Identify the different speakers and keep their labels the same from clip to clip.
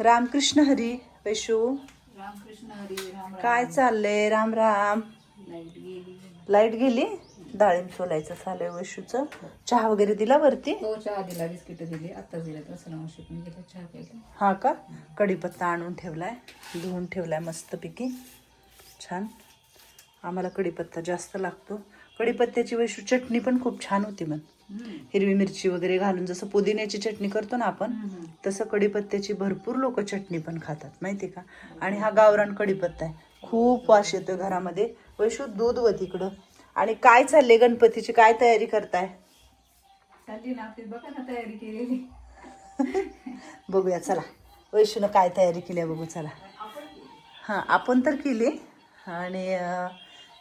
Speaker 1: रामकृष्ण हरी वैशू
Speaker 2: रामकृष्ण हरी राम
Speaker 1: काय चाललंय? राम राम.
Speaker 2: लाइट गेली.
Speaker 1: लाइट गेली? डाळिंब सोलायचं चाललंय वैशूचं. चहा वगैरे दिला वरती?
Speaker 2: तो चहा दिला बिस्किट दिली. आता दिला चहा प्यायला.
Speaker 1: हा का? कढीपत्ता आणून ठेवलाय. धुवून ठेवलाय मस्तपैकी. छान. आम्हाला कढीपत्ता जास्त लागतो. कढीपत्त्याची वैशू चटणी पण खूप छान होती मग हिरवी मिरची वगैरे घालून जसं पुदिन्याची चटणी करतो ना आपण तसं कढीपत्त्याची भरपूर लोक चटणी पण खातात माहिती का? आणि हा गावरान कढीपत्ता आहे. खूप वास येतो घरामध्ये. वैशू दूध व तिकडं. आणि काय चालले गणपतीची? काय तयारी करताय?
Speaker 2: तयारी केलेली.
Speaker 1: बघूया चला. वैशूनं काय तयारी केली आहे बघू चला. हां आपण तर केली. आणि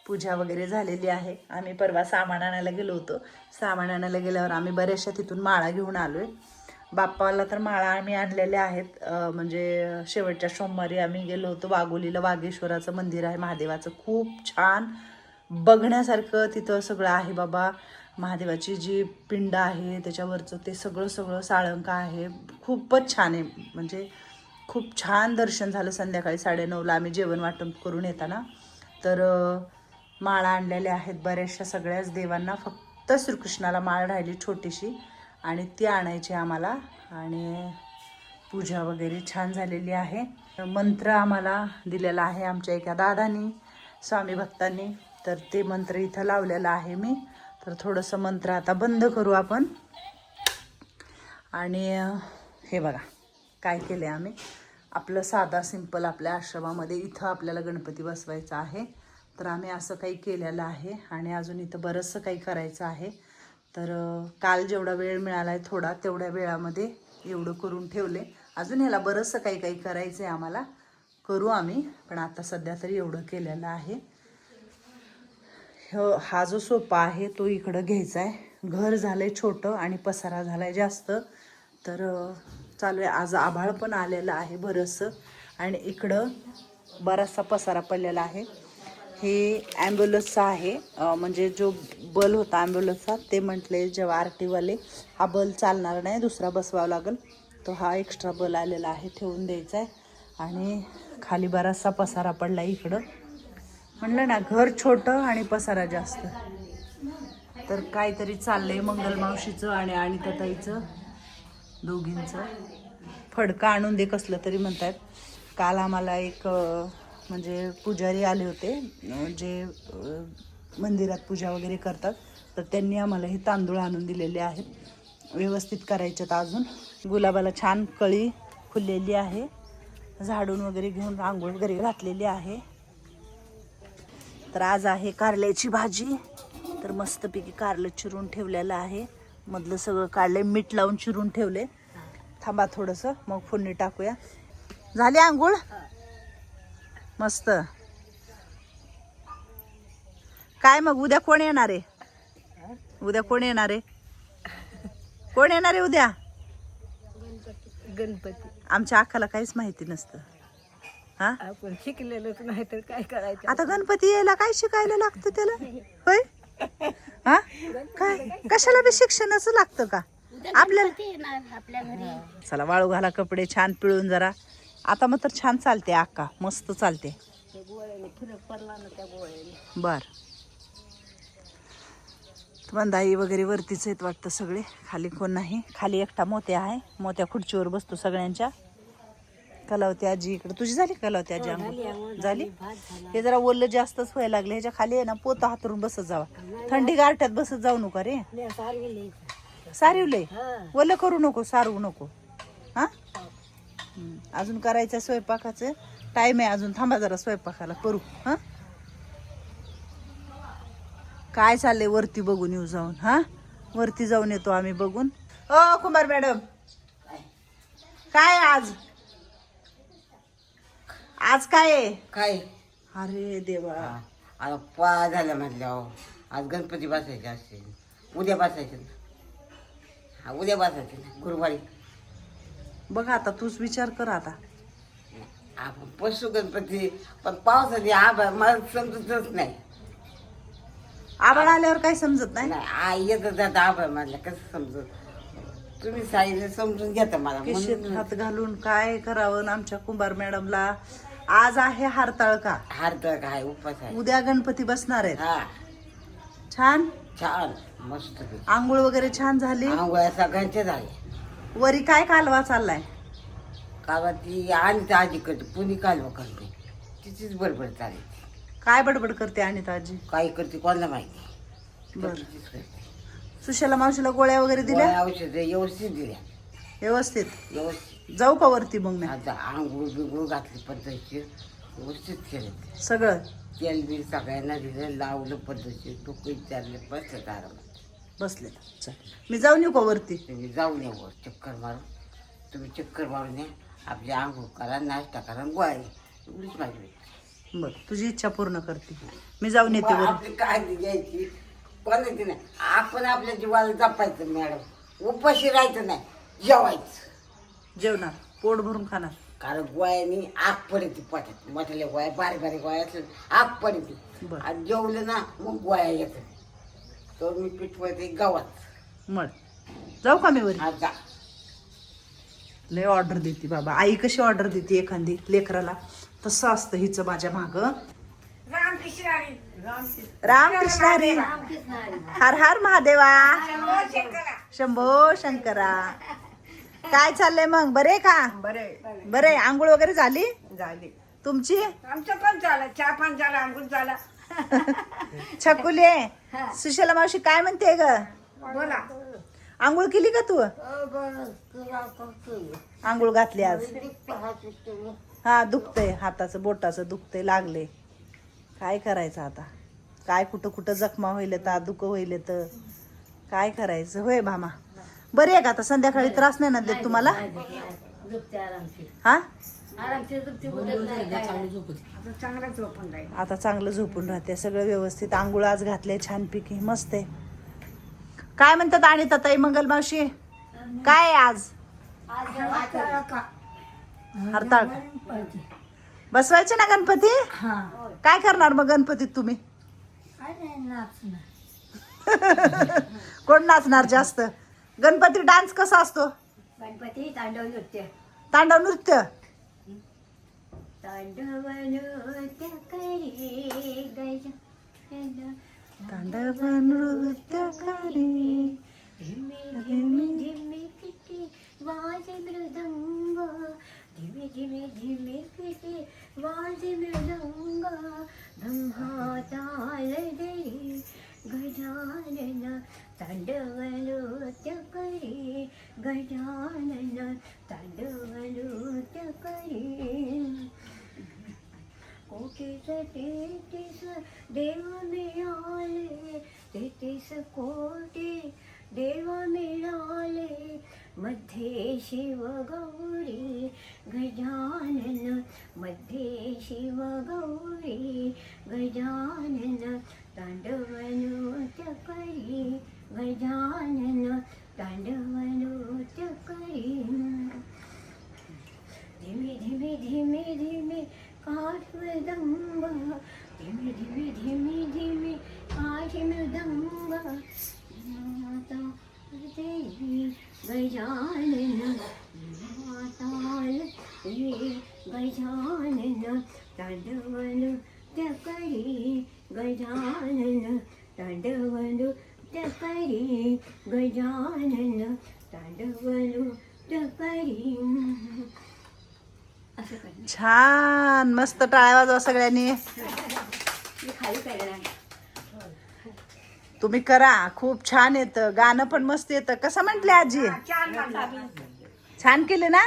Speaker 1: पूजा वगैरे झालेली आहे. आम्ही परवा सामान आणायला गेलो होतो. सामान आणायला गेल्यावर आम्ही बऱ्याचशा तिथून माळा घेऊन आलो आहे बाप्पाला तर माळा आम्ही आणलेल्या आहेत. म्हणजे शेवटच्या सोमवारी आम्ही गेलो होतो. वाघोलीला वाघेश्वराचं मंदिर आहे. महादेवाचं खूप छान बघण्यासारखं तिथं सगळं आहे बाबा. महादेवाची जी पिंड आहे त्याच्यावरचं ते सगळं सगळं साळंक आहे. खूपच छान आहे. म्हणजे खूप छान दर्शन झालं संध्याकाळी साडेनऊला. आम्ही जेवण वाटप करून येताना. तर माळा आणलेल्या आहेत बऱ्याचशा सगळ्याच देवांना. फक्त श्रीकृष्णाला माळ राहिली छोटीशी आणि ती आणायची आम्हाला. आणि पूजा वगैरे छान झालेली आहे. मंत्र आम्हाला दिलेला आहे आमच्या एका दादानी स्वामी भक्तांनी. तर ते मंत्र इथं लावलेलं आहे मी. तर थोडंसं मंत्र आता बंद करू आपण. आणि हे बघा काय केलं आहे आम्ही? आपलं साधा सिंपल आपल्या आश्रमामध्ये इथं आपल्याला गणपती बसवायचा आहे. तर आम्ही असं काही केलेलं आहे आणि अजून इथं बरंचसं काही करायचं आहे. तर काल जेवढा वेळ मिळाला आहे थोडा तेवढ्या वेळामध्ये एवढं करून ठेवले. अजून ह्याला बरंचसं काही काही करायचं आहे आम्हाला. करू आम्ही पण आता सध्या तरी एवढं केलेलं आहे. ह हा जो सोफा आहे तो इकडं घ्यायचा आहे घर झालं आहे छोटं आणि पसारा झाला आहे जास्त. तर चालू आहे आज आभाळ पण आलेलं आहे बरंचसं. आणि इकडं बराचसा पसारा पडलेला आहे. हे ॲम्ब्युलन्सचा आहे. म्हणजे जो बल होता ॲम्ब्युलन्सचा ते म्हटले जेव्हा आर टीवाले हा बल चालणार नाही दुसरा बसवावा लागेल. तो हा एक्स्ट्रा बल आलेला आहे ठेवून द्यायचा आहे आणि खाली बराचसा पसारा पडला इकडं. म्हणलं ना घर छोटं आणि पसारा जास्त. तर काहीतरी चाललंय मंगल मावशीचं आणि तताईचं दोघींचं. फडकं आणून दे कसलं तरी म्हणतात काल आम्हाला एक म्हणजे पुजारी आले होते जे मंदिरात पूजा वगैरे करतात तर त्यांनी आम्हाला हे तांदूळ आणून दिलेले आहेत. व्यवस्थित करायच्यात अजून. गुलाबाला छान कळी फुललेली आहे. झाडून वगैरे घेऊन रांगोळ वगैरे घातलेली आहे. तर आज आहे कारल्याची भाजी. तर मस्तपैकी कारलं चिरून ठेवलेलं आहे. मधलं सगळं काढले मीठ लावून चिरून ठेवले थांबा थोडंसं मग फोडणी टाकूया. झाली आंघोळ? मस्त. काय मग उद्या कोण येणार आहे? उद्या कोण येणार आहे? कोण येणार आहे उद्या?
Speaker 3: गणपती.
Speaker 1: आमच्या अक्काला काहीच माहिती नसतं. हा?
Speaker 3: आपण शिकलेलोच नाही तर काय करायचं?
Speaker 1: आता गणपती यायला काय शिकायला लागतं त्याला? होय? हा? काय? कशाला बी शिक्षणाच लागतं का? आपल्याला
Speaker 3: आपल्या घरी.
Speaker 1: चला वाळू घाला कपडे छान पिळून जरा. आता मग तर छान चालते अक्का मस्त चालते. बर. बंदाई वगैरे वरतीच आहेत वाटतं सगळे खाली कोण नाही. खाली एकटा मोत्या आहे मोत्या खुर्चीवर बसतो सगळ्यांच्या. कलावती आजी इकडे. तुझी झाली कलावती आजी आंघोळ झाली हे जरा ओलं जास्तच व्हायला लागले ह्याच्या खाली आहे ना पोतं हातरून बसत जावा. थंडी गारठ्यात बसत जाऊ नका रे. सारवलंय? ओलं करू नको सारवू नको. हा? हम्म. अजून करायचं स्वयंपाकाचं. टाइम आहे अजून. थांबा जरा स्वयंपाकाला. करू. हा? काय चाललंय वरती बघून येऊ जाऊन. हा? वरती जाऊन येतो आम्ही बघून. ओ कुमार मॅडम. काय आज? आज काय आहे?
Speaker 4: काय?
Speaker 1: अरे देवा.
Speaker 4: आता पा झालं म्हटल्यावर आज गणपती बसायचे असते उद्या बसायचे. हा उद्या बसायचे. गुरुवारी.
Speaker 1: बघा आता तूच विचार कर आता.
Speaker 4: आपण पशु गणपती पण पावसाची आभा मला समजतच नाही.
Speaker 1: आबाळ आल्यावर काही समजत नाही?
Speaker 4: नाही आ येत जात आभा म्हटलं कसं समजत? तुम्ही सांगितलं समजून घेता मला म्हणून
Speaker 1: हात घालून काय करावं आमच्या कुंभार मॅडमला? आज आहे हारताळका
Speaker 4: हारतळ काय उपास आहे.
Speaker 1: उद्या गणपती बसणार आहेत.
Speaker 4: हा.
Speaker 1: छान?
Speaker 4: छान मस्त
Speaker 1: आंघोळ वगैरे छान झाली?
Speaker 4: आंघोळ्या सगळ्यांचे झाले.
Speaker 1: वरी काय कालवा चाललाय?
Speaker 4: कावा ती आणि आजी करते पुणी कालवा करते. तिचीच बडबड चालते
Speaker 1: काय बडबड करते आणि ताजी
Speaker 4: काय करते कोणाला माहिती?
Speaker 1: बर.
Speaker 4: तिचीच करते.
Speaker 1: सुशाला मावशीला गोळ्या वगैरे दिल्या?
Speaker 4: गोळ्या औषध व्यवस्थित दिल्या.
Speaker 1: व्यवस्थित?
Speaker 4: व्यवस्थित.
Speaker 1: जाऊ का वरती मग मी?
Speaker 4: आता आंघोळ बिंघोळ घातली पद्धतशीर व्यवस्थित केलं
Speaker 1: सगळं?
Speaker 4: तेल बिल सगळ्यांना दिलं लावलं पद्धतशीर डोकं विचारले बसत आरामात
Speaker 1: बसले चल. मी जाऊन येऊ का वरती?
Speaker 4: तुम्ही जाऊन या वर चक्कर मारून. तुम्ही चक्कर मारून या. आपली आंघोळ करा नाश्ता करा घ्या. एवढीच माझी
Speaker 1: बर तुझी इच्छा पूर्ण करते. मी जाऊन येते वर
Speaker 4: आपली काळजी घ्यायची. कोणाची नाही. आपण आपल्या जीवाला जपायचं मॅडम. उपाशी राहायचं नाही. जेवायचं.
Speaker 1: जेवणार. पोट भरून खाणार.
Speaker 4: कारण गोळ्यानी आग पडते पोटात. मोठ्याल्या गोळ्या बारीक बारीक गोळ्या असल्या आग पडते.
Speaker 1: बरं.
Speaker 4: आणि जेवलं ना मग गोळ्या येतात. तर मी पिठवते गावात.
Speaker 1: मळ. जाऊ का मी वरी?
Speaker 4: आता
Speaker 1: लय ऑर्डर देते बाबा. आई कशी ऑर्डर देते एखादी लेकराला? तसं असतं हिचं माझ्या माग. रामकृष्ण हरी. हर हर महादेवा. शंभो शंकरा. काय चाललंय मग? बरे का?
Speaker 3: बरे.
Speaker 1: बरे. आंघोळ वगैरे झाली?
Speaker 3: झाली.
Speaker 1: तुमची?
Speaker 3: आमचं पण झालं. चहा पान झाला अंगून झाला.
Speaker 1: छकुले सुशला मावशी काय म्हणते ग?
Speaker 3: बोला.
Speaker 1: आंघोळ केली का तू? आंघोळ घातली आज. हा दुखतंय हाताचं बोटाचं दुखतंय लागले काय करायचं आता? काय कुठं कुठं जखमा होईल तर दुख होईल तर काय करायचं? होय भामा. बरी आहे का आता? संध्याकाळी त्रास नाही ना देत तुम्हाला? हा?
Speaker 2: चांगली
Speaker 3: आता चांगला झोपून राहील
Speaker 1: आता चांगलं झोपून राहते सगळं व्यवस्थित. आंघोळ आज घातले छानपैकी मस्त आहे. काय म्हणतात आणि ताई मंगल मावशी? काय आहे आज? हरताळ बसवायचे ना गणपती? काय करणार मग गणपतीत तुम्ही? कोण नाचणार जास्त? गणपती डान्स कसा असतो?
Speaker 3: गणपती तांडव नृत्य.
Speaker 1: तांडव नृत्य?
Speaker 3: तांडव नृत्य करी गज
Speaker 1: तांडव नृत्य करी
Speaker 3: धीमे धीमे मध्ये शिव गौरी गजाननमध्ये शिव गौरी गजानन तांडव नृत्य करी गजानन तांडव नृत्य करी धीमे धीमे धीमे धीमे काठ मृदंग धीमे धीमे धीमे धीमे काठ मृदंग माता देवी गजानन करी गजानन तांडवन करी असं करणार
Speaker 1: छान मस्त टाळ्या वाजवा सगळ्यांनी.
Speaker 3: मी खाली करणार
Speaker 1: तुम्ही करा खूप छान येतं. गाणं पण मस्त येतं. कसं म्हंटले आजी? छान केले ना?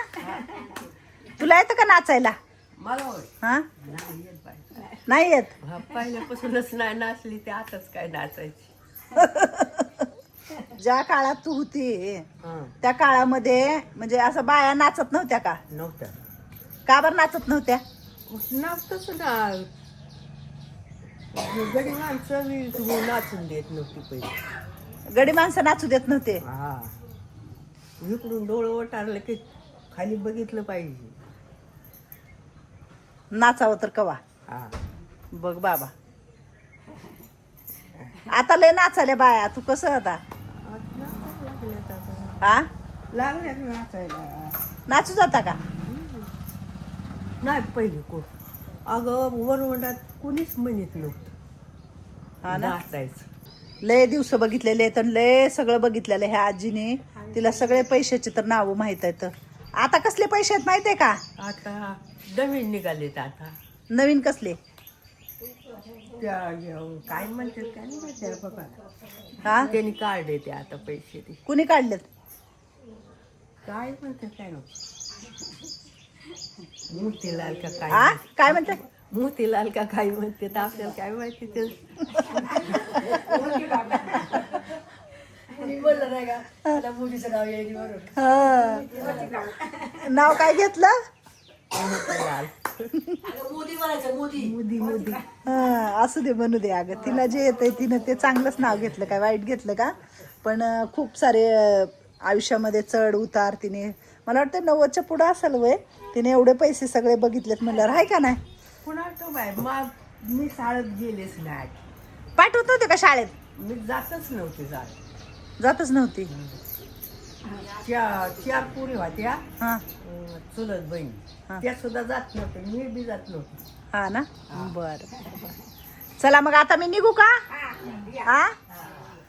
Speaker 1: तुला येतं का नाचायला?
Speaker 5: मला होय.
Speaker 1: हा? नाही येत?
Speaker 5: हा, पहिल्यापासूनच नाही नाचली ते आताच काय नाचायची.
Speaker 1: ज्या काळात तू होती त्या काळामध्ये म्हणजे असं बाया नाचत नव्हत्या का?
Speaker 5: नव्हतं
Speaker 1: का बरं नाचत नव्हत्या?
Speaker 5: नाचतच ना गडी माणसं मी नाचून देत नव्हती पहिले.
Speaker 1: गडी माणसं नाचू देत नव्हते?
Speaker 5: इकडून डोळं ओटारलं की खाली बघितलं पाहिजे.
Speaker 1: नाचावं तर कवा? बघ बाबा. आता लय नाचाले बाया तू कसं आता
Speaker 5: आता नाचायला लागलेत आता.
Speaker 1: हा
Speaker 5: लागल्या नाचायला.
Speaker 1: नाचू जाता का?
Speaker 5: नाही पहिले कोण? अगं वरवंडात कुणीच म्हणत नव्हतं.
Speaker 1: हा ना?
Speaker 5: नाचायचं.
Speaker 1: लय दिवस बघितलेले आहेत आणि लय सगळं बघितलेलं ह्या आजीने. तिला सगळे पैशाचे तर नाव माहीत आहेत. आता कसले पैसे आहेत माहिती आहे का?
Speaker 5: आता नवीन निघालेत आता.
Speaker 1: नवीन कसले?
Speaker 5: त्या अं, काय म्हणतात काय नाही माहिती आहे बाबा?
Speaker 1: हा?
Speaker 5: त्यांनी काढले ते आता पैसे ते.
Speaker 1: कुणी काढलेत?
Speaker 5: काय काय नको मोतीलाल का काय
Speaker 1: हा काय म्हणते?
Speaker 5: मोतीलाल का काय म्हणते? तर आपल्याला काय माहिती ते?
Speaker 1: हा. नाव काय घेतलं?
Speaker 5: मोतीलाल. मोदी मोदी.
Speaker 1: हा, असू दे म्हणू दे. अगं तिला जे येतंय तिनं ते चांगलंच नाव घेतलं काय वाईट घेतलं का? पण अं, खूप सारे अं, आयुष्यामध्ये चढ उतार तिने मला वाटतं नव्वदच्या पुढं असेल वय. तिने एवढे पैसे सगळे बघितलेत म्हणल्यावर आहे का नाही?
Speaker 5: पुन्हा तो बाय मग मी शाळेत गेलेच नाही
Speaker 1: पाठवत नव्हते का शाळेत?
Speaker 5: मी जातच नव्हते शाळेत
Speaker 1: जातच नव्हती.
Speaker 5: चार चार पुरी होत्या
Speaker 1: हा.
Speaker 5: अं, चुलत
Speaker 1: हा.
Speaker 5: बहीण त्या सुद्धा जात नव्हते मी बी जात नव्हते.
Speaker 1: हा ना? बर. चला मग आता मी निघू का? हा?